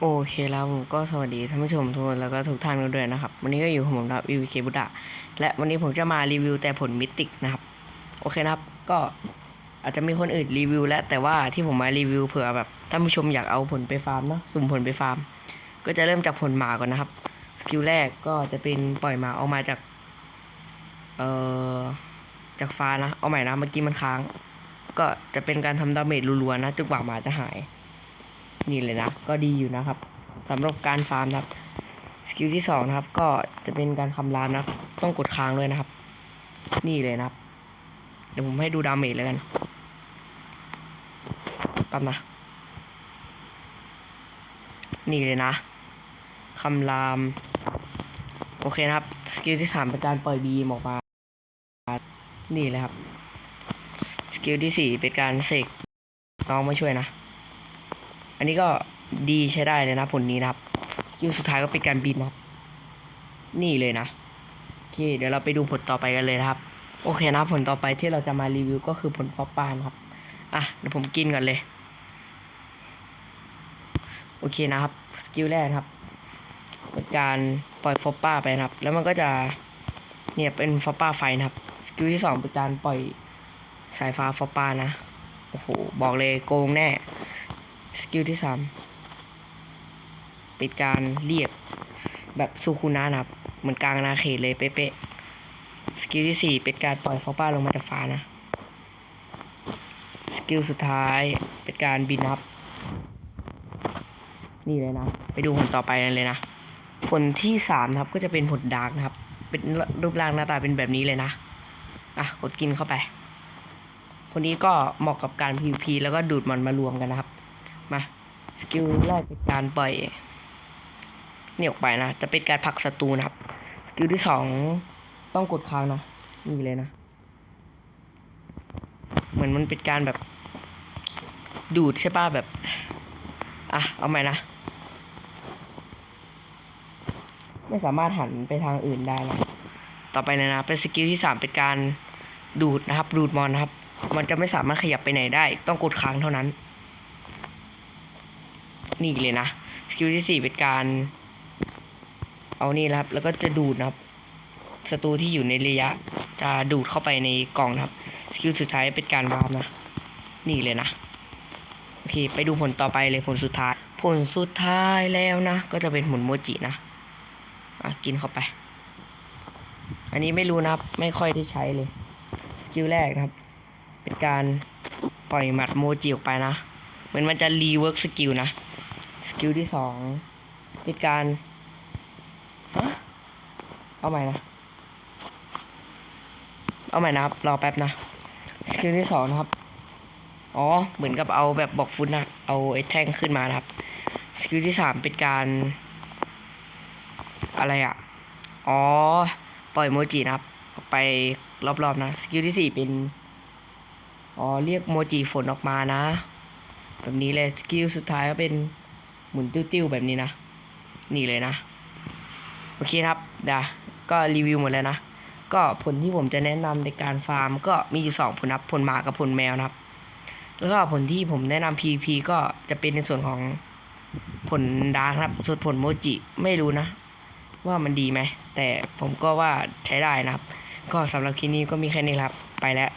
โอเคแล้วผมก็สวัสดีท่านผู้ชมทุกคนแล้วก็ทุกท่านกันด้วยนะครับ วันนี้ก็อยู่กับผมนะครับวิวเคบุตะและวันนี้ผมจะมารีวิวแต่ผลมิติกนะครับ โอเคนะครับก็อาจจะมีคนอื่นรีวิว แล้วแต่ว่าที่ผมมารีวิวเผื่อแบบท่านผู้ชมอยากเอาผลไปฟาร์มเนาะสุ่มผลไปฟาร์ม ก็จะเริ่มจากผลหมาก่อนนะครับสกิลแรกก็จะเป็นปล่อยหมาออกมาจากเอ่อจากฟ้านะเอาใหม่นะเมื่อกี้มันค้าง ก็จะเป็นการทำดาเมจรัวๆนะจนกว่าหมาจะหาย นี่เลยนะก็ดีอยู่นะครับสำหรับการฟาร์มครับสกิลที่สองนะครับ ก็จะเป็นการคำรามนะครับต้องกดค้างด้วยนะครับ นี่เลยนะครับ เดี๋ยวผมให้ดูดาเมจเลยกันกลับนะนี่เลยนะคำราม โอเคนะครับ สกิลที่สามเป็นการปล่อยบีมออกมา นี่เลยครับ สกิลที่สี่เป็นการเสกน้องมาช่วยนะ อันนี้ก็ดีใช้ได้เลยนะผลนี้นะครับสกิลสุดท้ายก็เป็นการบินนะครับ นี่เลยนะโอเคเดี๋ยวเราไปดูผลต่อไปกันเลยนะครับ โอเคนะผลต่อไปที่เราจะมารีวิวก็คือผลฟอปปานครับอะเดี๋ยวผมกินก่อนเลย โอเคนะครับสกิลแรกครับเป็นการปล่อยฟอปป้าไปนะครับ แล้วมันก็จะเนี่ยเป็นฟอปป้าไฟนะครับสกิลที่สองเป็นการปล่อยสายฟ้าฟอปป้านะโอ้โหบอกเลยโกงแน่ สกิลที่สามเป็นการเรียกแบบซูคูนะนะครับ เหมือนกลางอาเขตเลยเป๊ะๆสกิลที่สี่เป็นการปล่อยฟอปป้าลงมาจากฟ้านะ สกิลสุดท้ายเป็นการบินนะครับ นี่เลยนะ ไปดูผลต่อไปเลยนะ ผลที่สามนะครับก็จะเป็นผลดาร์กนะครับ เป็นรูปร่างหน้าตาเป็นแบบนี้เลยนะ อะกดกินเข้าไป คนนี้ก็เหมาะกับการ PVP แล้วก็ดูดมันมารวมกันนะครับ มาสกิลแรกเป็นการปล่อยนี่ออกไปนะจะเป็นการผลักศัตรูนะครับสกิลที่สองต้องกดค้างนะนี่เลยนะ เหมือนมันเป็นการแบบ ดูดใช่ป่ะแบบอะเอาใหม่นะไม่สามารถหันไปทางอื่นได้นะต่อไปเลยนะเป็นสกิลที่สามเป็นการดูดนะครับ ดูดมอนนะครับ มันจะไม่สามารถขยับไปไหนได้ ต้องกดค้างเท่านั้น นี่เลยนะ สกิลที่สี่เป็นการ เอานี่นะครับ แล้วก็จะดูดนะครับศัตรูที่อยู่ในระยะ จะดูดเข้าไปในกล่องนะครับ สกิลสุดท้ายเป็นการวาร์ปนะ นี่เลยนะ โอเค ไปดูผลต่อไปเลยผลสุดท้าย ผลสุดท้ายแล้วนะ ก็จะเป็นผลโมจินะ อะ กินเข้าไป อันนี้ไม่รู้นะครับ ไม่ค่อยได้ใช้เลยสกิลแรกนะครับ เป็นการปล่อยหมัดโมจิออกไปนะ เหมือนมันจะรีเวิร์กสกิลนะ กิลที่สองเป็นการเอาใหม่นะ เอาใหม่นะครับ รอแป๊บนะสกิลที่สองนะครับ อ๋อ เหมือนกับเอาแบบบอกฟุตนะ เอาไอ้แท่งขึ้นมานะครับ สกิลที่สามเป็นการ อะไรอะ่ะ อ๋อ ปล่อยโมจินะครับ ไปรอบๆนะ สกิลที่สี่เป็น อ๋อ เรียกโมจิฝนออกมานะ แบบนี้เลย สกิลสุดท้ายก็เป็น หมุนติ้วๆแบบนี้นะ นี่เลยนะ โอเคครับดี๋ยวก็รีวิวหมดแล้วนะ ก็ผลที่ผมจะแนะนำในการฟาร์ม ก็มีอยู่สองผลนะครับผลหมากับผลแมวนะครับ แล้วก็ผลที่ผมแนะนำ PVP ก็จะเป็นในส่วนของผลดาร์นะครับ ส่วนผลโมจิไม่รู้นะ ว่ามันดีไหม แต่ผมก็ว่าใช้ได้นะครับ ก็สำหรับคลิปนี้ก็มีแค่นี้ครับ ไปแล้ว